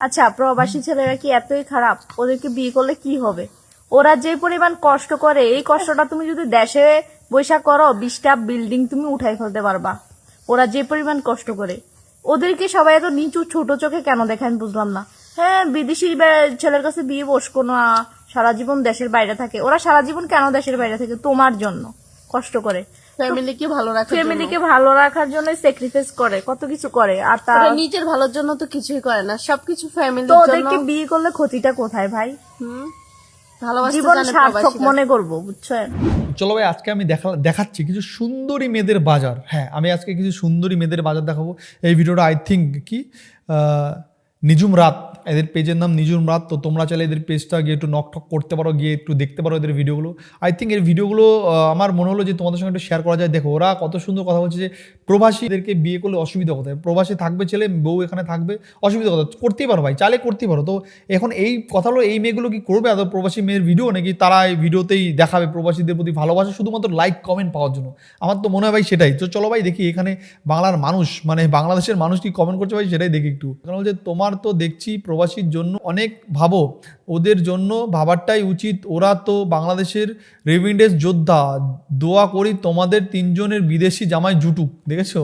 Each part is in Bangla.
আচ্ছা প্রবাসী ছেলেরা কি এতই খারাপ? ওদেরকে বিয়ে করলে কি হবে? ওরা যে পরিমাণ কষ্ট করে এই কষ্টটা তুমি যদি দেশে বৈশাখ করো বিশটা বিল্ডিং তুমি উঠাই ফেলতে পারবা। ওরা যে পরিমাণ কষ্ট করে। ওদেরকে সবাই এত নিচু ছোট চোখে কেন দেখে আমি বুঝলাম না। হ্যাঁ বিদেশি ছেলের কাছে বিয়ে বসবো না সারা জীবন দেশের বাইরে থাকে। ওরা সারা জীবন কেন দেশের বাইরে থাকে? তোমার জন্য কষ্ট করে। ফ্যামিলিকে ভালো জন্য। ফ্যামিলিকে ভালো রাখার জন্য স্যাক্রিফাইস করে কত কিছু করে। আর তার নিজের ভালোর জন্য তো কিছুই করে না সবকিছু ফ্যামিলির তো জন্য। ওদেরকে বিয়ে করলে ক্ষতিটা কোথায় ভাই? হুম, জীবন সার্থক মনে করব বুঝছেন? চলো ভাই আজকে আমি দেখা দেখাচ্ছি কিছু সুন্দরী মেয়েদের বাজার। হ্যাঁ আমি আজকে কিছু সুন্দরী মেয়েদের বাজার দেখাবো। এই ভিডিওটা আই থিঙ্ক কি? আহ, নিজুম রাত, এদের পেজের নাম নিজুম রাত, তো তোমরা চাইলে এদের পেজটা গিয়ে একটু নক ঠক করতে পারো, গিয়ে একটু দেখতে পারো এদের ভিডিওগুলো আই থিঙ্ক এর ভিডিওগুলো আমার মনে হলো যে তোমাদের সঙ্গে একটু শেয়ার করা যায়। দেখো, ওরা কত সুন্দর কথা বলছে যে প্রবাসীদেরকে বিয়ে করলে অসুবিধা কোথায়? প্রবাসী থাকবে ছেলে, বউ এখানে থাকবে, অসুবিধা কোথায়? করতেই পারো ভাই চালে করতেই পারো। তো এখন এই কথা কথাগুলো এই মেয়েগুলো কি করবে? এত প্রবাসী মেয়ের ভিডিও নাকি তারা এই ভিডিওতেই দেখাবে প্রবাসীদের প্রতি ভালোবাসা? শুধুমাত্র লাইক কমেন্ট পাওয়ার জন্য। আমার তো মনে হয় ভাই সেটাই। তো চলো ভাই, দেখি এখানে বাংলার মানুষ মানে বাংলাদেশের মানুষ কি কমেন্ট করছে ভাই? সেটাই দেখি একটু। কারণ হচ্ছে তোমার তো দেখছি প্রবাসীর জন্য অনেক ভাবো। ওদের জন্য ভাবারটাই উচিত। ওরা তো বাংলাদেশের রেভিডেন্স যোদ্ধা। দোয়া করি তোমাদের তিনজনের বিদেশি জামাই জুটুক, দেখেছ?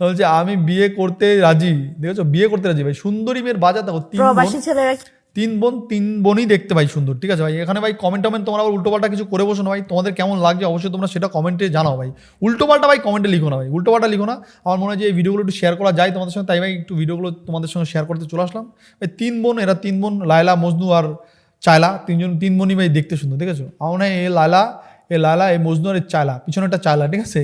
বলছে, আমি বিয়ে করতে রাজি। দেখেছ? বিয়ে করতে রাজি ভাই। সুন্দরী মেয়ের বাজার দেখো প্রবাসী ছেলেরা তিন বোন, তিন বোনই দেখতে ভাই সুন্দর, ঠিক আছে ভাই? এখানে ভাই কমেন্ট টমেন্ট তোমরা আবার উল্টোপাল্টা কিছু করে বসো না ভাই। তোমাদের কেমন লাগছে অবশ্যই তোমরা সেটা কমেন্টে জানাও ভাই। উল্টোপাল্টা ভাই কমেন্টে লিখো না ভাই, উল্টোপাল্টা লিখো না। আমার মনে হয় যে এই ভিডিওগুলো একটু শেয়ার করা যায় তোমাদের সঙ্গে, তাই ভাই একটু ভিডিওগুলো তোমাদের সঙ্গে শেয়ার করতে চলে আসলাম। ভাই, তিন বোন, এরা তিন বোন, লায়লা, মজনু আর চায়লা, তিনজন, তিন বোনই ভাই দেখতে সুন্দর, ঠিক আছে? আমার মনে হয় এ লায়লা এ লায়লা, এ মজনু আর এ চায়লা, পিছনে একটা চায়লা, ঠিক আছে?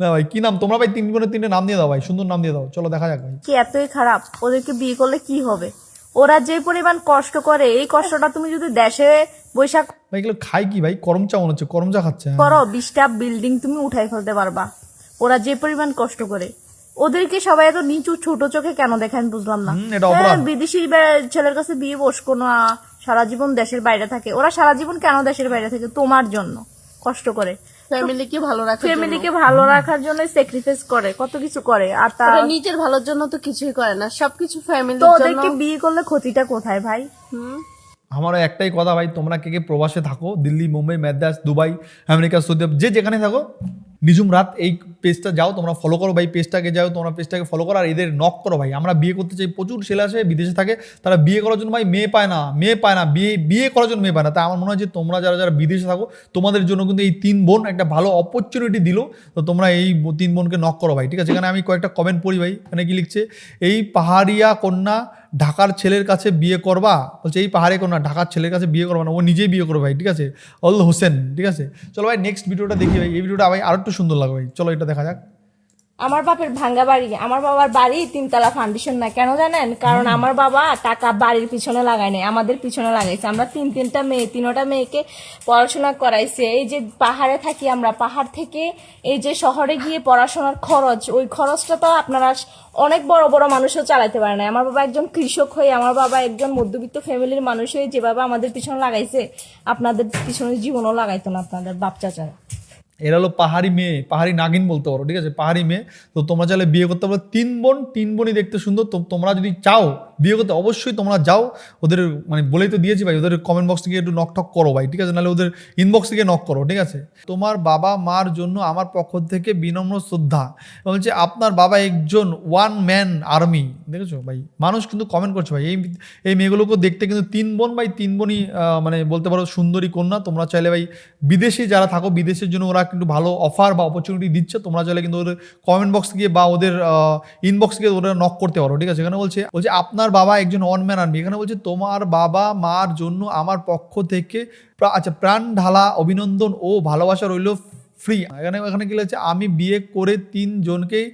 না ভাই, কি নাম? তোমরা ভাই তিন বোনের তিনটে নাম দিয়ে দাও ভাই, সুন্দর নাম দিয়ে দাও, চলো দেখা যাক ভাই। কি এতই খারাপ? ওদেরকে বিয়ে করলে কি হবে? ওরা যে পরিমাণ কষ্ট করে এই কষ্টটা তুমি যদি দেশে বৈশাখ ভাই এগুলো খাই কি ভাই? মনে হচ্ছে খাচ্ছে হ্যাঁ। করো বিশটা বিল্ডিং তুমি উঠাই ফেলতে পারবা। ওরা যে পরিমাণ কষ্ট করে। ওদেরকে সবাই এত নিচু ছোট চোখে কেন দেখে আমি বুঝলাম না। হ্যাঁ। বিদেশি ছেলের কাছে বিয়ে বসবো না সারা জীবন দেশের বাইরে থাকে। ওরা সারা জীবন কেন দেশের বাইরে থাকে? তোমার জন্য কষ্ট করে। ফ্যামিলিকে ভালো রাখে। ফ্যামিলিকে ভালো রাখার জন্য স্যাক্রিফাইস করে কত কিছু করে। আর তার নিজের ভালোর জন্য তো কিছুই করে না সবকিছু ফ্যামিলির তো জন্য। ওদেরকে বিয়ে করলে ক্ষতিটা কোথায় ভাই? হুম, আমার একটাই কথা ভাই তোমরা কে কে প্রবাসে থাকো Delhi Mumbai Madras Dubai America Saudi যে যেখানে থাকো নিজুম রাত, এই পেজটা যাও, তোমরা ফলো করো ভাই পেজটাকে যাও, তোমরা পেজটাকে ফলো করো, আর এদের নক করো ভাই। আমরা বিয়ে করতে চাই, প্রচুর ছেলে আসে, বিদেশে থাকে, তারা বিয়ে করার জন্য ভাই মেয়ে পায় না, মেয়ে পায় না, বিয়ে বিয়ে করার জন্য মেয়ে পায় না। তাই আমার মনে হয় যে তোমরা যারা যারা বিদেশে থাকো, তোমাদের জন্য কিন্তু এই তিন বোন একটা ভালো অপরচুনিটি দিল। তো তোমরা এই তিন বোনকে নক করো ভাই, ঠিক আছে? এখানে আমি কয়েকটা কমেন্ট পড়ি ভাই, এখানে কি লিখছে? এই পাহাড়িয়া কন্যা ঢাকার ছেলের কাছে বিয়ে করবা? বলছে, এই পাহাড়ে কন্যা ঢাকার ছেলের কাছে বিয়ে করবা না, ও নিজেই বিয়ে করবে ভাই, ঠিক আছে? অল হোসেন, ঠিক আছে? চলো ভাই নেক্সট ভিডিওটা দেখি ভাই, এই ভিডিওটা ভাই আরও একটু সুন্দর লাগবে। চলো এটা দেখা যাক। আমার বাপের ভাঙ্গা বাড়ি আমার বাবার বাড়ি তিনতলা ফাউন্ডেশন না কেন জানেন? কারণ আমার বাবা টাকা বাড়ির পিছনে লাগায় নাই আমাদের পিছনে লাগাইছে। আমরা তিন তিনটা মেয়ে তিনটা মেয়েকে পড়াশোনা করাইছে। এই যে পাহাড়ে থাকি আমরা পাহাড় থেকে এই যে শহরে গিয়ে পড়াশোনার খরচ ওই খরচটা তো আপনারা অনেক বড় বড় মানুষও চালাতে পারে না। আমার বাবা একজন কৃষক হয়ে আমার বাবা একজন মধ্যবিত্ত ফ্যামিলির মানুষ হয়ে যেভাবে আমাদের পিছনে লাগাইছে আপনাদের পিছনে জীবনও লাগাইতো না আপনাদের বাপ চাচারা এরা হলো পাহাড়ি মেয়ে, পাহাড়ি নাগিন বলতে পারো, ঠিক আছে? পাহাড়ি মেয়ে। তো তোমরা চাইলে বিয়ে করতে পারো। তিন বোন, তিন বোনই দেখতে সুন্দর। তো তোমরা যদি চাও বিয়ে করতে, অবশ্যই তোমরা যাও। ওদের মানে বলেই তো দিয়েছি ভাই, ওদের কমেন্ট বক্স থেকে একটু নক টক করো ভাই, ঠিক আছে? নাহলে ওদের ইনবক্স থেকে নক করো, ঠিক আছে? তোমার বাবা মার জন্য আমার পক্ষ থেকে বিনম্র শ্রদ্ধা। বলছে, আপনার বাবা একজন ওয়ান ম্যান আর্মি দেখেছ ভাই? মানুষ কিন্তু কমেন্ট করছে ভাই। এই এই মেয়েগুলোকে দেখতে কিন্তু তিন বোন ভাই, তিন বোনই মানে বলতে পারো সুন্দরী কন্যা। তোমরা চাইলে ভাই বিদেশে যারা থাকো, বিদেশের জন্য ওরা কিন্তু ভালো অফার বা অপরচুনিটি দিচ্ছে, তোমরা চাইলে কিন্তু ওদের কমেন্ট বক্স গিয়ে বা ওদের ইনবক্স গিয়ে ওরা নক করতে পারো, ঠিক আছে? এখানে বলছে বলছে আপনার বাবা একজন ওয়ান ম্যান আর্মি এখানে বলছে তোমার বাবা মার জন্য আমার পক্ষ থেকে আচ্ছা প্রাণ ঢালা অভিনন্দন ও ভালোবাসা রইল ফ্রি এখানে এখানে কি লিখেছে, আমি বিয়ে করে তিনজনকেই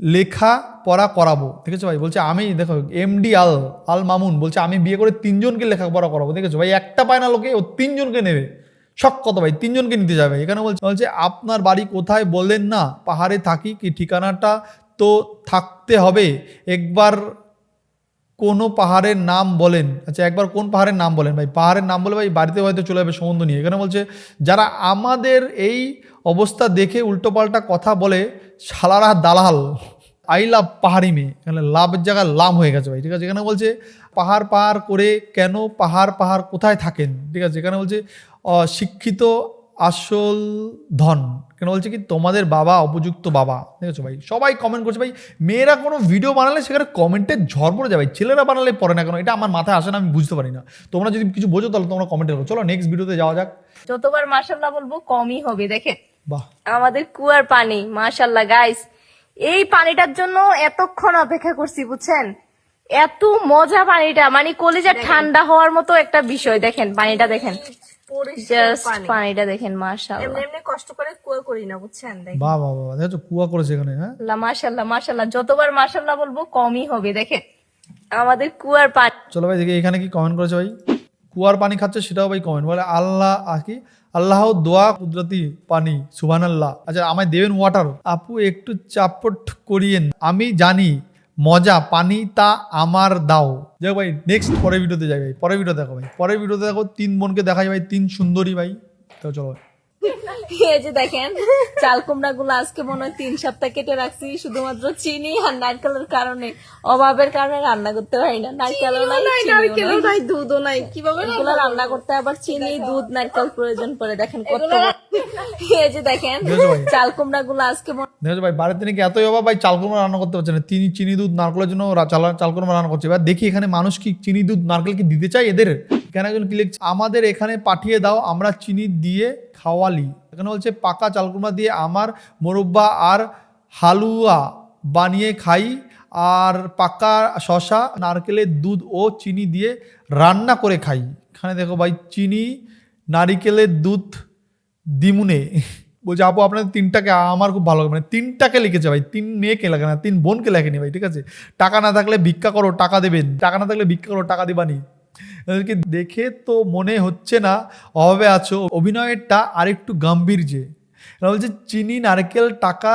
লেখা পড়া করাবো, ঠিক আছে ভাই? বলছে আমি, দেখো এমডি আল আল মামুন, বলছে আমি বিয়ে করে তিনজনকে লেখাপড়া করাবো, ঠিক আছে? ভাই, একটা পায় না লোকে, ও তিনজনকে নেবে। শখ কত ভাই, তিনজনকে নিতে যাবে। এখানে বলছে বলছে, আপনার বাড়ি কোথায় বললেন না? পাহাড়ে থাকি কি ঠিকানাটা? তো থাকতে হবে। একবার কোনো পাহাড়ের নাম বলেন। আচ্ছা একবার কোন পাহাড়ের নাম বলেন ভাই? পাহাড়ের নাম বলে ভাই, বাড়িতে হয়তো চলে যাবে, সম্বন্ধ নিয়ে এখানে বলছে, যারা আমাদের এই অবস্থা দেখে উল্টোপাল্টা কথা বলে, শালারা দালাল। আই লাভ পাহাড়ি মেয়ে। এখানে লাভের জায়গায় লাম হয়ে গেছে ভাই, ঠিক আছে? এখানে বলছে, পাহাড় পাহাড় করে কেন পাহাড় পাহাড় কোথায় থাকেন? ঠিক আছে? এখানে বলছে শিক্ষিত আসল ধন। কেন বলছে কি? তোমাদের বাবা উপযুক্ত বাবা। ঠিক আছে ভাই? সবাই কমেন্ট করছে ভাই মেয়েরা কোনো ভিডিও বানালে সেখানে কমেন্টে ঝড় পড়ে যাবে। ছেলেরা বানালে পড়ে না কেন? এটা আমার মাথায় আসে না আমি বুঝতে পারি না। তোমরা যদি কিছু বোঝো তাহলে তোমরা কমেন্টে করো চলো নেক্সট ভিডিওতে যাওয়া যাক। যতবার মাসাল্লাহ বলব কমই হবে দেখেন। বাহ। আমাদের কুয়ার পানি মাশাল্লাহ গাইস এই পানিটার জন্য এতক্ষণ অপেক্ষা করছি বুঝছেন? এত মজা পানিটা মানে কলেজা ঠান্ডা হওয়ার মতো একটা বিষয় দেখেন পানিটা দেখেন। জাস্ট পানিটা দেখেন মাশাল্লাহ এমনি কষ্ট করে কুয়া করি না বুঝছেন? দেখ বাহ বাহ বাহ দেখো কুয়া করেছে এখানে হ্যাঁ? মাশাল্লাহ মাশাল্লাহ যতবার মাশাল্লাহ বলব কমই হবে দেখেন। আমাদের কুয়ার পানি চলো ভাই দেখি এখানে কি কমেন্ট করেছে ভাই? কুয়ার পানি খাচ্ছে সেটাও ভাই কমেন্ট বলে আল্লাহ আর কি? আল্লাহ দোয়া কুদরতি পানি সুবান আল্লাহ আচ্ছা আমায় দেবেন ওয়াটার আপু একটু চাপট করিয়েন। আমি জানি মজা পানি তা আমার দাও। যাই ভাই নেক্সট পরের ভিডিওতে যাই ভাই, পরের ভিডিও দেখো ভাই। পরের ভিডিওতে দেখো, তিন বোনকে দেখাই ভাই, তিন সুন্দরী ভাই। তো চলো ভাই। এই যে দেখেন চাল কুমড়া গুলো আজকে মনে হয় তিন সপ্তাহ কেটে রাখছি শুধুমাত্র চিনি আর নারকেলের কারণে। অভাবের কারণে রান্না করতে পারি না। নারকেলও নাই চিনিও নাই। নাই দুধও নাই কীভাবে এগুলো রান্না করতে আবার চিনি দুধ নারকেল প্রয়োজন পড়ে দেখেন কত এই যে দেখেন ভাই? চাল কুমড়া গুলো আজকে মনে দেখো ভাই বাড়িতে নাকি এতই অভাব ভাই চালকুমা রান্না করতে পারছে না। তিনি চিনি দুধ নারকেলের জন্য রা- চাল- চালকুমা রান্না করছে। এবার দেখি এখানে মানুষ কি চিনি দুধ নারকেল কি দিতে চায় এদের? কেন একজন কি লিখছে? আমাদের এখানে পাঠিয়ে দাও, আমরা চিনি দিয়ে খাওয়ালি। এখানে বলছে, পাকা চালকুমা দিয়ে আমার মোরব্বা আর হালুয়া বানিয়ে খাই, আর পাকা শশা নারকেলের দুধ ও চিনি দিয়ে রান্না করে খাই। এখানে দেখো ভাই, চিনি, নারিকেলের দুধ, দিমুনে। বলছে, আপু, আপনাদের তিনটাকে আমার খুব ভালো লাগে। মানে তিনটাকে লিখেছে ভাই, তিন মেয়েকে লেখে না, তিন বোনকে লেখেনি ভাই, ঠিক আছে? টাকা না থাকলে ভিক্ষা করো, টাকা দেবেন। টাকা না থাকলে ভিক্ষা করো, টাকা দিবানি। এদেরকে দেখে তো মনে হচ্ছে না অভাবে আছো। অভিনয়েরটা আরেকটু গাম্ভীর যে এরা বলছে চিনি নারকেল টাকা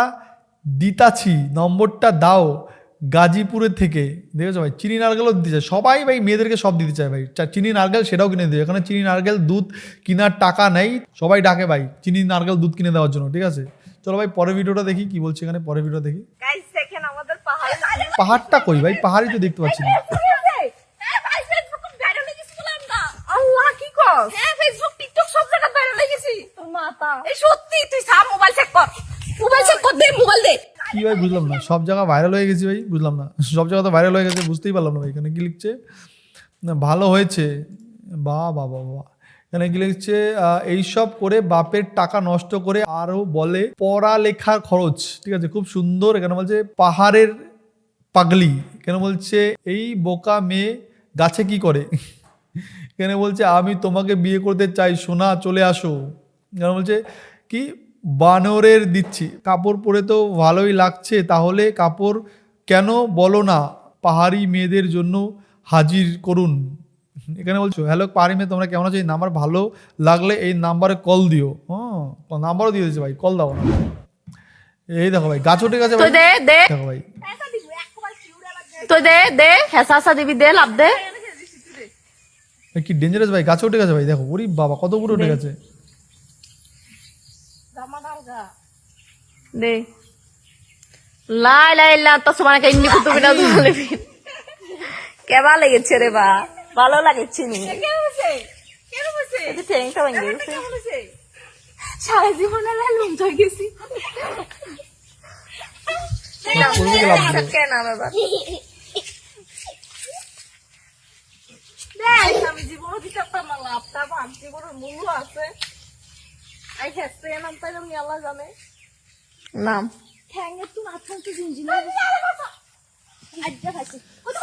দিতাছি নম্বরটা দাও গাজীপুরের থেকে। দেখেছ ভাই? চিনি নারকেলও দিতে চায়। সবাই ভাই মেয়েদেরকে সব দিতে চায় ভাই। চিনি নারকেল সেটাও কিনে দিতে এখানে চিনি নারকেল দুধ কেনার টাকা নেই। সবাই ডাকে ভাই চিনি নারকেল দুধ কিনে দেওয়ার জন্য। ঠিক আছে? চলো ভাই পরের ভিডিওটা দেখি কি বলছে এখানে? পরের ভিডিও দেখি। আমাদের পাহাড়। পাহাড়টা কই ভাই? পাহাড়ই তো দেখতে পাচ্ছি না আল্লাহ কি কর হ্যাঁ ফেসবুক টিকটক সব জায়গায় ভাইরাল হয়ে গেছি মাতা এই সত্যি তুই সাম মোবাইল চেক কর। মোবাইল চেক কর দে মোবাইল দে। কি ভাই বুঝলাম না। সব জায়গা ভাইরাল হয়ে গেছি ভাই বুঝলাম না। সব জায়গা তো ভাইরাল হয়ে গেছে বুঝতেই পারলাম না ভাই এখানে কি লিখছে? না ভালো হয়েছে। বা বা বা বা এখানে কি লিখছে? আহ, এইসব করে বাপের টাকা নষ্ট করে আরও বলে পড়ালেখার খরচ। ঠিক আছে খুব সুন্দর। এখানে বলছে পাহাড়ের পাগলি। কেন বলছে এই বোকা মেয়ে গাছে কি করে? এখানে বলছে আমি তোমাকে বিয়ে করতে চাই সোনা চলে আসো। কেন বলছে কি বানরের দিচ্ছি। কাপড় পরে তো ভালোই লাগছে তাহলে কাপড় কেন বলো না? পাহাড়ি মেয়েদের জন্য হাজির করুন। এখানে বলছো হ্যালো পাহাড়ি মেয়ে তোমরা কেমন আছো? এই নাম্বার ভালো লাগলে এই নাম্বারে কল দিও। হ্যাঁ নাম্বারও দিয়ে দিয়েছে ভাই কল দাও না। এই দেখো ভাই গাছ উঠে গেছে ভাই। দেখো ভাই। তুই দে দে হেসা হেসা দিবি দে লাভ দে। কি ডেঞ্জারাস ভাই গাছে উঠে গেছে ভাই দেখো ওরে বাবা কত উপরে উঠে গেছে। দে। লাই লাই লা তো সমান কে ইন্নি কুতুবি না ধরে কেবা লেগেছে রে বা? ভালো লাগেছে নি। সারা জীবনে লালুম হয়ে গেছি। কোন দিকে লাভ দিল? কেন আমি জীবনে দিতে পারতাম না লাভটা আমার জীবনের মূল্য আছে। আই হেসে নাম তাই আমি আল্লাহ জানে। নাম। খাইছে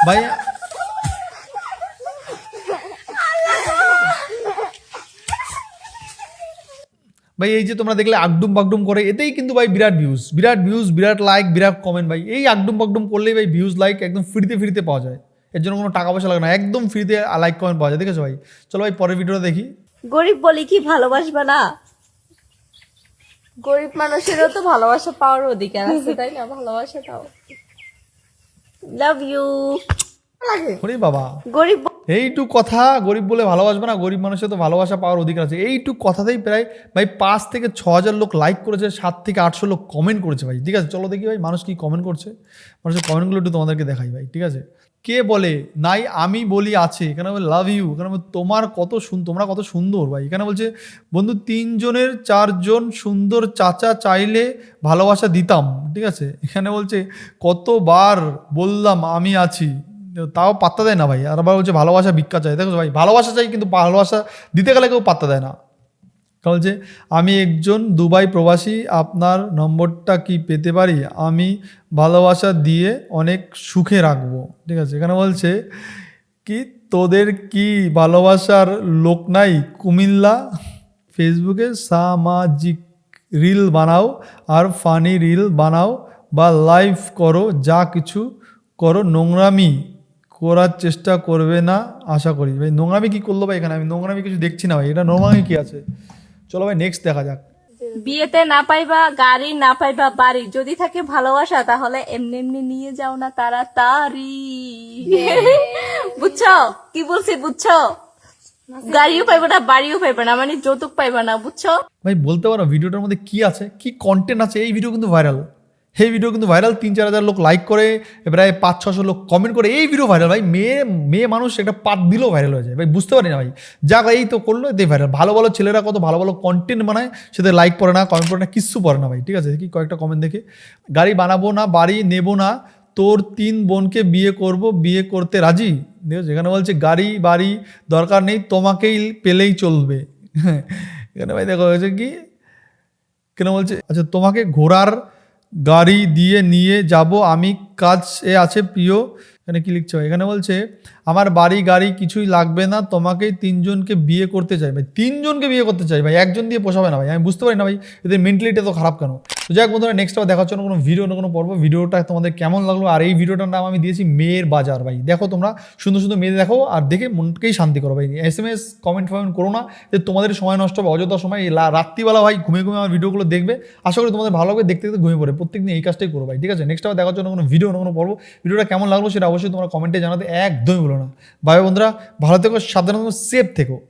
ভাই ভাই এই যে তোমরা দেখলে আগডুম বাগডুম করে এতেই কিন্তু ভাই বিরাট ভিউজ বিরাট ভিউজ বিরাট লাইক বিরাট কমেন্ট ভাই। এই আগডুম বাগডুম করলেই ভাই ভিউজ লাইক একদম ফ্রিতে ফ্রিতে পাওয়া যায়। এর জন্য কোনো টাকা পয়সা লাগে না। একদম ফ্রিতে লাইক কমেন্ট পাওয়া যায়। দেখেছ ভাই? চলো ভাই পরের ভিডিওটা দেখি। গরিব বলি কি ভালোবাসবে না? গরিব মানুষেরও তো ভালোবাসা পাওয়ার অধিকার আছে তাই না? ভালোবাসাটাও। লাভ ইউ ওরে বাবা। গরিব এইটুক কথা গরিব বলে ভালোবাসবে না, গরিব মানুষের তো ভালোবাসা পাওয়ার অধিকার আছে। এইটুক কথাতেই প্রায়, ভাই, পাঁচ থেকে ছ হাজার লোক লাইক করেছে, সাত থেকে আটশো লোক কমেন্ট করেছে ভাই, ঠিক আছে? চলো দেখি ভাই, মানুষ কি কমেন্ট করছে? মানুষের কমেন্টগুলো একটু তোমাদেরকে দেখাই ভাই, ঠিক আছে? কে বলে, নাই, আমি বলি আছে। এখানে লাভ ইউ এখানে তোমার কত সুন, তোমরা কত সুন্দর ভাই। এখানে বলছে, বন্ধু, তিনজনের চারজন সুন্দর চাচা চাইলে ভালোবাসা দিতাম। ঠিক আছে? এখানে বলছে, কতবার বললাম আমি আছি। তাও পাত্তা দেয় না ভাই। আর আবার বলছে ভালোবাসা ভিক্ষা চাই। দেখো ভাই, ভালোবাসা চাই কিন্তু ভালোবাসা দিতে গেলে কেউ পাত্তা দেয় না। কারণ যে আমি একজন দুবাই প্রবাসী, আপনার নম্বরটা কি পেতে পারি? আমি ভালোবাসা দিয়ে অনেক সুখে রাখব। ঠিক আছে? এখানে বলছে কি, তোদের কি ভালোবাসার লোক নাই? কুমিল্লা, ফেসবুকে সামাজিক রিল বানাও আর ফানি রিল বানাও বা লাইভ করো, যা কিছু করো নোংরামি। করার চেষ্টা করবে না আশা করি। ভাই নোংরামি কি করল ভাই এখানে? আমি নোংরামি কিছু দেখছি না ভাই। এটা নোংরামি কি আছে? চলো ভাই নেক্সট দেখা যাক। বিয়েতে না পাইবা গাড়ি না পাইবা বাড়ি। যদি থাকে ভালোবাসা তাহলে এমনি এমনি নিয়ে যাও না তাড়াতাড়ি। বুঝছ? কি বলছি বুঝছ? গাড়িও পাইবা না বাড়িও পাইবা না মানে যৌতুক পাইবা না বুঝছ? ভাই বলতে পারো ভিডিওটার মধ্যে কি আছে? কি কন্টেন্ট আছে? এই ভিডিও কিন্তু ভাইরাল এই ভিডিও কিন্তু ভাইরাল তিন চার হাজার লোক লাইক করে, প্রায় পাঁচ, ছশো লোক কমেন্ট করে, এই ভিডিও ভাইরাল ভাই, মেয়ে মেয়ে মানুষ একটা পাত দিলেও ভাইরাল হয়ে যায়। ভাই, বুঝতে পারি না ভাই। যা এই তো করল এতে ভাইরাল ভালো ভালো ছেলেরা কত ভালো ভালো কন্টেন্ট বানায় সেটা লাইক পড়ে না কমেন্ট পড়ে না, কিচ্ছু পড়ে না ভাই, ঠিক আছে? কি কয়েকটা কমেন্ট দেখে। গাড়ি বানাবো না, বাড়ি নেব না, তোর তিন বোনকে বিয়ে করব, বিয়ে করতে রাজি? এখানে বলছে, গাড়ি, বাড়ি দরকার নেই, তোমাকেই পেলেই চলবে। এখানে ভাই দেখো, হয়েছে কি? কেন বলছে আচ্ছা তোমাকে ঘোড়ার গাড়ি দিয়ে নিয়ে যাব আমি কাজ এ আছে প্রিয় এখানে কি লিখছে? এখানে বলছে আমার বাড়ি, গাড়ি কিছুই লাগবে না, তোমাকেই তিনজনকে বিয়ে করতে চাই ভাই। তিনজনকে বিয়ে করতে চাই ভাই, একজন দিয়ে পোষাবে না ভাই, আমি বুঝতে পারি না ভাই, এদের মেন্টালিটি তো খারাপ কেন? তো যাই হোক বন্ধুরা নেক্সট দেখার জন্য কোনো ভিডিও না কোনো পর্ব, ভিডিওটা তোমাদের কেমন লাগল? আর এই ভিডিওটার নাম আমি দিয়েছি মেয়ের বাজার ভাই। দেখো তোমরা, সুন্দর সুন্দর মেয়ে দেখো, আর দেখে মনকেই শান্তি করো ভাই। এস এম এস কমেন্ট ফমেন্ট করো না, যে তোমাদের সময় নষ্ট হবে, অযথা সময় রাত্রিবেলা ভাই ঘুমিয়ে ঘুমিয়ে আমার ভিডিওগুলো দেখবে। আশা করি তোমাদের ভালো লাগবে, দেখতে দেখতে ঘুমিয়ে পড়ে প্রত্যেকদিন এই কাজটাই করো ভাই, ঠিক আছে? নেক্সট দেখার জন্য কোনো ভিডিও না কোনো পর্ব, ভিডিওটা কেমন লাগল সেটা অবশ্যই তোমরা কমেন্টে জানাতে একদমই বলো না। ভাই বন্ধুরা ভালো থেকো সাবধানে সেফ থেকো।